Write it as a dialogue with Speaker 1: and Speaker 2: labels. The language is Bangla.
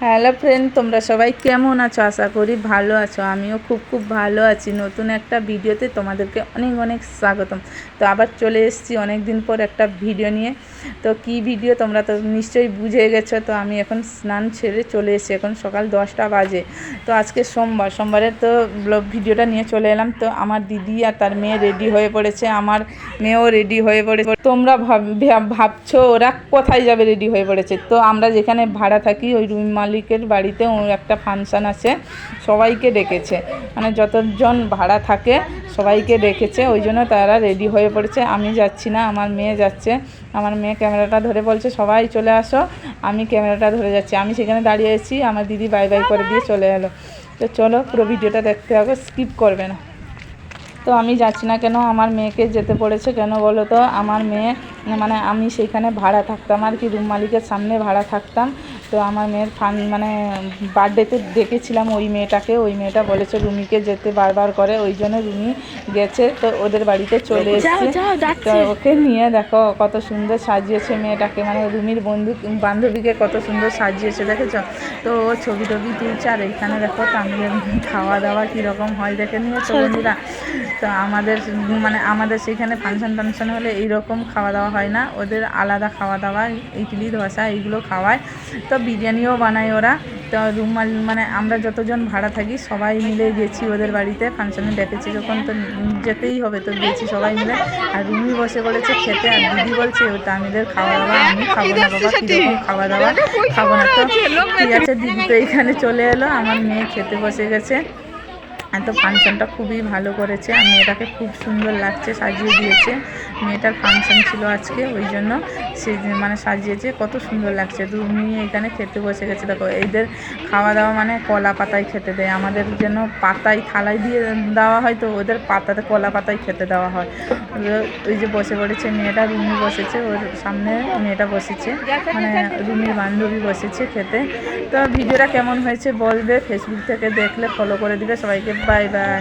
Speaker 1: হ্যালো ফ্রেন্ড তোমরা সবাই কেমন আছো? আশা করি ভালো আছো। আমিও খুব খুব ভালো আছি। নতুন একটা ভিডিওতে তোমাদেরকে অনেক অনেক স্বাগতম। তো আবার চলে এসেছি অনেক দিন পর একটা ভিডিও নিয়ে। তো কি ভিডিও তোমরা তো নিশ্চয়ই বুঝে গেছো? তো আমি এখন স্নান ছেড়ে চলে এসেছি। এখন সকাল দশটা বাজে। তো আজকে সোমবার। সোমবারে তো ভিডিওটা নিয়ে চলে এলাম। তো আমার দিদি আর তার মেয়ে রেডি হয়ে পড়েছে। আমার মেয়েও রেডি হয়ে পড়েছে। তোমরা ভাব- ভাব- ভাবছ ওরা কোথায় যাবে রেডি হয়ে পড়েছে? তো আমরা যেখানে ভাড়া থাকি, ওই রুম মালিকের বাড়িতে একটা ফাংশান আছে, সবাইকে ডেকেছে। মানে যতজন ভাড়া থাকে, সবাইকে ডেকেছে, ওই জন্য তারা রেডি হয়ে পড়েছে। আমি যাচ্ছি না, আমার মেয়ে যাচ্ছে। আমার মেয়ে ক্যামেরাটা ধরে বলছে, সবাই চলে আসো, আমি ক্যামেরাটা ধরে যাচ্ছি। আমি সেখানে দাঁড়িয়ে আছি, আমার দিদি বাই বাই করে দিয়ে চলে এলো। তো চলো, পুরো ভিডিওটা দেখতে হবে, স্কিপ করবে না। তো আমি যাচ্ছি না কেন, আমার মেয়েকে যেতে পড়েছে কেন বলো তো? আমার মেয়ে মানে আমি সেইখানে ভাড়া থাকতাম, আর কি, রুম মালিকের সামনে ভাড়া থাকতাম। তো আমার মেয়ের ফান মানে বার্থডেতে দেখেছিলাম ওই মেয়েটাকে ওই মেয়েটা বলেছে রুমিকে যেতে বারবার করে ওই জন্য রুমি গেছে তো ওদের বাড়িতে চলে এসেছে। তো ওকে নিয়ে দেখো কত সুন্দর সাজিয়েছে মেয়েটাকে মানে রুমির বন্ধু বান্ধবীকে কত সুন্দর সাজিয়েছে দেখেছ? তো ও ছবি টবি তুলছে আর এখানে দেখো তামিলের খাওয়া দাওয়া কীরকম হয় দেখে নিয়েছো বন্ধুরা। তো আমাদের মানে আমাদের সেখানে ফাংশন টাংশন হলে এইরকম খাওয়া দাওয়া হয় না। ওদের আলাদা খাওয়া দাওয়া ইডলি ধোসা এইগুলো খাওয়ায়। তো বিরিয়ানিও বানায় ওরা। তো রুম মাল- মানে আমরা যতজন ভাড়া থাকি সবাই মিলে গেছি ওদের বাড়িতে। ফাংশনে ডেকেছি যখন তো যেতেই হবে তো গেছি সবাই মিলে। আর রুমি বসে বলেছে খেতে আর দিদি বলছে ও তামিলের খাওয়া দাওয়া আমি খাব না বাবা কীরকম খাওয়া দাওয়া খাব না তো। ঠিক আছে দিদি তো এখানে চলে এলো আমার মেয়ে খেতে বসে গেছে। এত ফাংশনটা খুবই ভালো করেছে আর মেয়েটাকে খুব সুন্দর লাগছে সাজিয়ে দিয়েছে। মেয়েটার ফাংশন ছিল আজকে ওই জন্য সে মানে সাজিয়েছে, কত সুন্দর লাগছে। তুমি এখানে খেতে বসে গেছে। দেখো, এদের খাওয়া দাওয়া মানে কলা পাতায় খেতে দেয়। আমাদের যেন পাতায় থালায় দিয়ে দেওয়া হয়, তো ওদের পাতাতে কলা পাতায় খেতে দেওয়া হয়। ওই যে বসে পড়েছে মেয়েটা, রুমি বসেছে, ওর সামনে মেয়েটা বসেছে। মানে রুমির বান্ধবী বসেছে খেতে। তো ভিডিওটা কেমন হয়েছে বলবে ফেসবুক থেকে দেখলে ফলো করে দিবে। সবাইকে বাই বাই